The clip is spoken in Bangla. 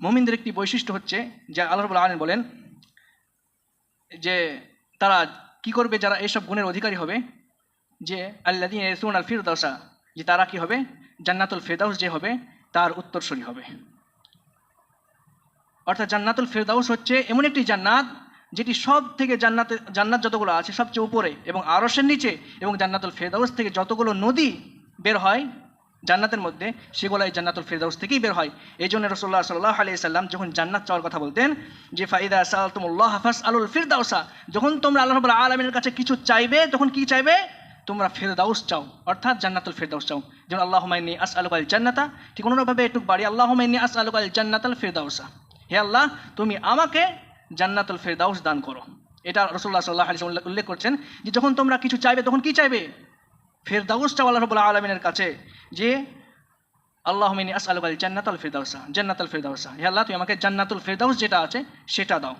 মুমিনদের একটি বৈশিষ্ট্য হচ্ছে, যে আল্লাহ রবুল আলম বলেন যে, তারা কি করবে? যারা এইসব গুণের অধিকারী হবে, যে আল্লাদিন সুন আল ফিরদাউসা, যে তারা কি হবে? জান্নাতুল ফেরদাউস যে হবে, তার উত্তরসূরি হবে। অর্থাৎ জান্নাতুল ফেরদাউস হচ্ছে এমন একটি জান্নাত, যেটি সব থেকে জান্নাতে, জান্নাত যতগুলো আছে, সবচেয়ে উপরে এবং আরসের নিচে এবং জান্নাতুল ফেরদাউস থেকে যতগুলো নদী বের হয় জান্নাতের মধ্যে সেগুলো এই জান্নাতুল ফেরদাউস থেকেই বের হয়। এই জন্য রসোল্লা সাল্লাহ আলিয়া সাল্লাম যখন জান্নাত চাওয়ার কথা বলতেন যে, ফাইদা সালতুমুল্লাহ হাফাস আলুল ফিরদাউসা যখন তোমরা আল্লাহ রবুল্লা কাছে কিছু চাইবে, তখন কি চাইবে? তোমরা ফেরদাউস চাও, অর্থাৎ জান্নাতুল ফেরদাউস চাও। যেমন আল্লাহ মাইনি আস আলু আল জান্নাতা ঠিক অন্যভাবে একটু বাড়ি আল্লাহ মাইনি আস আলু আল জান্নাতাল ফেরদাউসা হে আল্লাহ, তুমি আমাকে জান্নাতুল ফেরদাউস দান করো। এটা রসুল্লাহ সাল্লাহ আলি উল্লেখ করছেন যে, যখন তোমরা কিছু চাইবে, তখন কি চাইবে? ফেরদাউস চাও আল্লাহ রবুল্লা আলমিনের কাছে যে, আল্লাহ মিনি আস আলু জান্নাত আল ফেরদাউসা জান্নাত ফেরদাউসা। হে আল্লাহ তুই আমাকে জান্নাতুল ফেরদাউস যেটা আছে সেটা দাও।